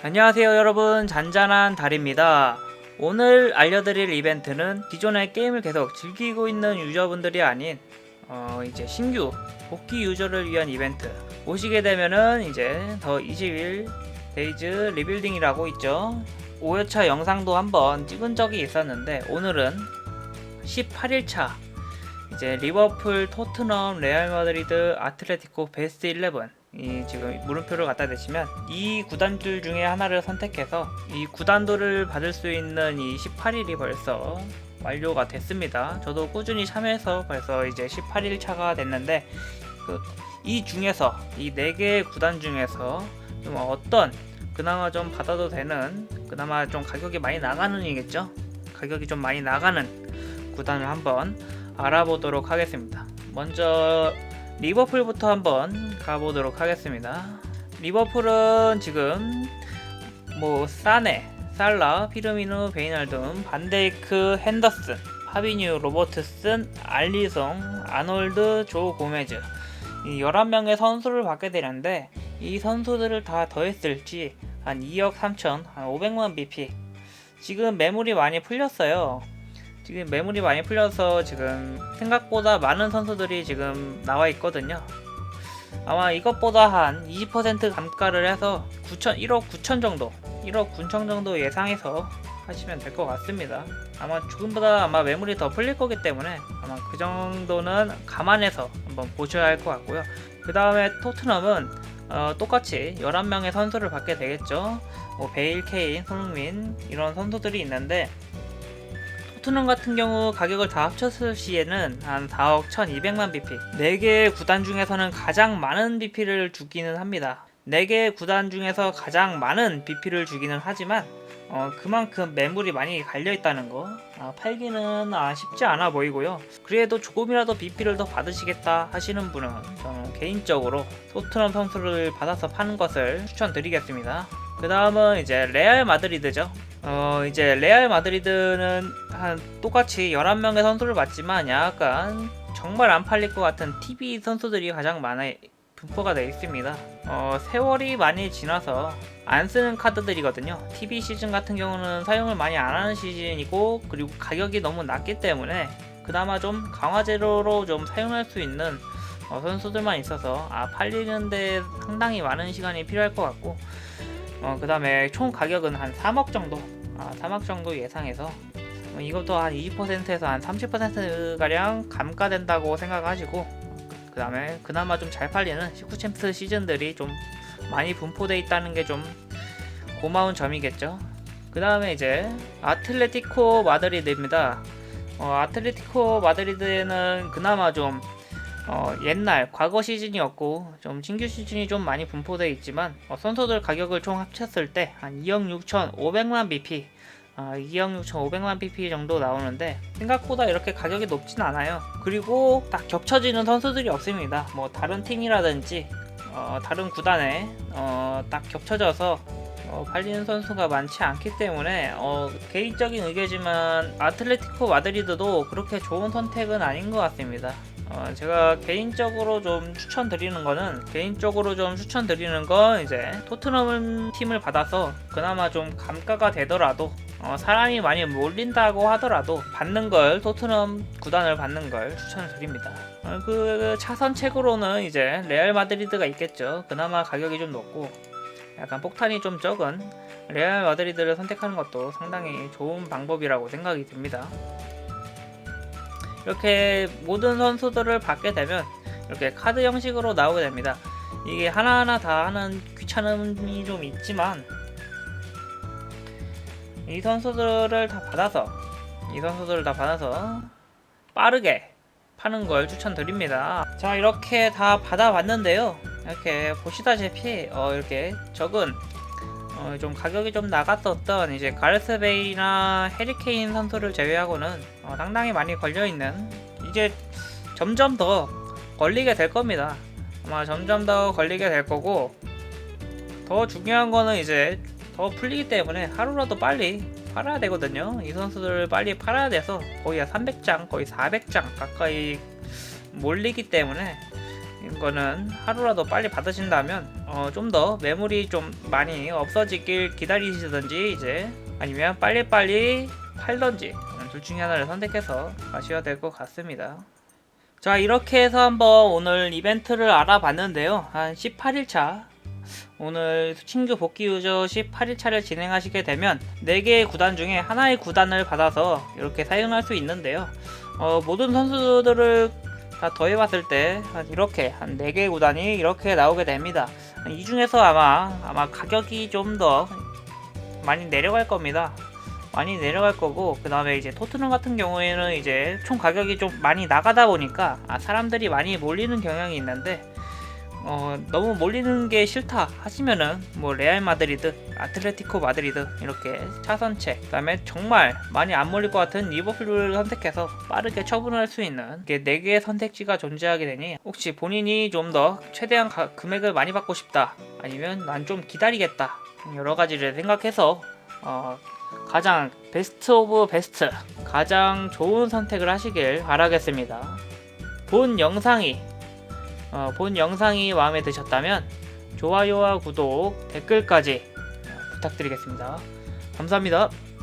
안녕하세요 여러분. 잔잔한 달입니다. 오늘 알려드릴 이벤트는 기존의 게임을 계속 즐기고 있는 유저분들이 아닌 어 이제 신규 복귀 유저를 위한 이벤트. 오시게 되면은 이제 더 20일 데이즈 리빌딩이라고 있죠. 5회차 영상도 한번 찍은 적이 있었는데 오늘은 18일차. 이제 리버풀, 토트넘, 레알 마드리드, 아틀레티코, 베스트 11 이 지금 물음표를 갖다 대시면 이 구단들 중에 하나를 선택해서 이 구단도를 받을 수 있는 이 18일이 벌써 완료가 됐습니다. 저도 꾸준히 참여해서 벌써 이제 18일 차가 됐는데 그 이 중에서 이 네 개의 구단 중에서 좀 어떤 그나마 좀 받아도 되는 그나마 좀 가격이 많이 나가는 이겠죠? 가격이 좀 많이 나가는 구단을 한번 알아보도록 하겠습니다. 먼저 리버풀부터 한번 가보도록 하겠습니다. 리버풀은 지금 뭐 사네, 살라, 피르미누, 베이날둠, 반데이크, 핸더슨, 파비뉴, 로버트슨, 알리송, 아놀드, 조 고메즈 이 11명의 선수를 받게 되는데 이 선수들을 다 더했을지 한 2억 3천, 한 500만 BP 지금 매물이 많이 풀렸어요. 지금 매물이 많이 풀려서 지금 생각보다 많은 선수들이 지금 나와 있거든요. 아마 이것보다 한 20% 감가를 해서 9천, 1억 9천 정도, 1억 9천 정도 예상해서 하시면 될 것 같습니다. 아마 조금보다 아마 매물이 더 풀릴 거기 때문에 아마 그 정도는 감안해서 한번 보셔야 할 것 같고요. 그 다음에 토트넘은 어, 똑같이 11명의 선수를 받게 되겠죠. 뭐 베일, 케인, 손흥민 이런 선수들이 있는데 토트넘 같은 경우 가격을 다 합쳤을 시에는 한 4억 1200만 BP 4개의 구단 중에서는 가장 많은 BP를 주기는 합니다. 4개의 구단 중에서 가장 많은 BP를 주기는 하지만 어, 그만큼 매물이 많이 갈려 있다는 거. 아, 팔기는 아, 쉽지 않아 보이고요. 그래도 조금이라도 BP를 더 받으시겠다 하시는 분은 저는 개인적으로 토트넘 선수를 받아서 파는 것을 추천드리겠습니다. 그 다음은 이제 레알 마드리드죠 어 이제 레알 마드리드는 한 똑같이 11명의 선수를 받지만 약간 정말 안 팔릴 것 같은 TV 선수들이 가장 많아 분포가 되어 있습니다. 어 세월이 많이 지나서 안 쓰는 카드들이거든요. TV 시즌 같은 경우는 사용을 많이 안 하는 시즌이고 그리고 가격이 너무 낮기 때문에 그나마 좀 강화제로로 좀 사용할 수 있는 어, 선수들만 있어서 아 팔리는데 상당히 많은 시간이 필요할 것 같고 어, 그 다음에 총 가격은 한 3억 정도, 아, 3억 정도 예상해서 어, 이것도 한 20%에서 한 30%가량 감가된다고 생각하시고 그 다음에 그나마 좀 잘 팔리는 19챔스 시즌들이 좀 많이 분포돼 있다는 게 좀 고마운 점이겠죠. 그 다음에 이제 아틀레티코 마드리드입니다. 어, 아틀레티코 마드리드에는 그나마 좀 어, 옛날 과거 시즌이었고 좀 신규 시즌이 좀 많이 분포되어 있지만 어, 선수들 가격을 총 합쳤을 때 한 2억 6,500만 BP 아, 2억 6,500만 BP 정도 나오는데 생각보다 이렇게 가격이 높진 않아요. 그리고 딱 겹쳐지는 선수들이 없습니다. 뭐 다른 팀이라든지 어, 다른 구단에 어, 딱 겹쳐져서 어, 팔리는 선수가 많지 않기 때문에 어, 개인적인 의견이지만 아틀레티코 마드리드도 그렇게 좋은 선택은 아닌 것 같습니다. 어, 제가 개인적으로 좀 추천드리는 거는 개인적으로 좀 추천드리는 건 이제 토트넘 팀을 받아서 그나마 좀 감가가 되더라도 어, 사람이 많이 몰린다고 하더라도 받는 걸 토트넘 구단을 받는 걸 추천드립니다. 어, 그 차선책으로는 이제 레알 마드리드가 있겠죠. 그나마 가격이 좀 높고 약간 폭탄이 좀 적은 레알 마드리드를 선택하는 것도 상당히 좋은 방법이라고 생각이 듭니다. 이렇게 모든 선수들을 받게 되면 이렇게 카드 형식으로 나오게 됩니다. 이게 하나하나 다 하는 귀찮음이 좀 있지만 이 선수들을 다 받아서 이 선수들을 다 받아서 빠르게 파는 걸 추천드립니다. 자 이렇게 다 받아봤는데요. 이렇게 보시다시피 어, 이렇게 적은 어, 좀 가격이 좀 나갔었던 이제 가르스 베이나 해리케인 선수를 제외하고는 어, 상당히 많이 걸려 있는 이제 점점 더 걸리게 될 겁니다. 아마 점점 더 걸리게 될 거고 더 중요한 거는 이제 더 풀리기 때문에 하루라도 빨리 팔아야 되거든요. 이 선수들을 빨리 팔아야 돼서 거의 한 300장, 거의 400장 가까이 몰리기 때문에 거는 하루라도 빨리 받으신다면 어, 좀 더 매물이 좀 많이 없어지길 기다리시든지 이제 아니면 빨리빨리 팔던지 둘 중에 하나를 선택해서 가셔야 될 것 같습니다. 자 이렇게 해서 한번 오늘 이벤트를 알아봤는데요. 한 18일차 오늘 신규 복귀 유저 18일차를 진행하시게 되면 4개의 구단 중에 하나의 구단을 받아서 이렇게 사용할 수 있는데요. 어, 모든 선수들을 다 더해봤을 때한 이렇게 한 4개의 구단이 이렇게 나오게 됩니다. 이 중에서 아마 아마 가격이 좀 더 많이 내려갈 겁니다. 많이 내려갈 거고 그 다음에 이제 토트넘 같은 경우에는 이제 총 가격이 좀 많이 나가다 보니까 아, 사람들이 많이 몰리는 경향이 있는데 어, 너무 몰리는 게 싫다 하시면은 뭐 레알 마드리드, 아틀레티코 마드리드 이렇게 차선체 그다음에 정말 많이 안 몰릴 것 같은 리버풀을 선택해서 빠르게 처분할 수 있는 이게 네 개의 선택지가 존재하게 되니 혹시 본인이 좀 더 최대한 가- 금액을 많이 받고 싶다 아니면 난 좀 기다리겠다 여러 가지를 생각해서 어, 가장 베스트 오브 베스트 가장 좋은 선택을 하시길 바라겠습니다. 본 영상이 어, 본 영상이 마음에 드셨다면 좋아요와 구독, 댓글까지 부탁드리겠습니다. 감사합니다.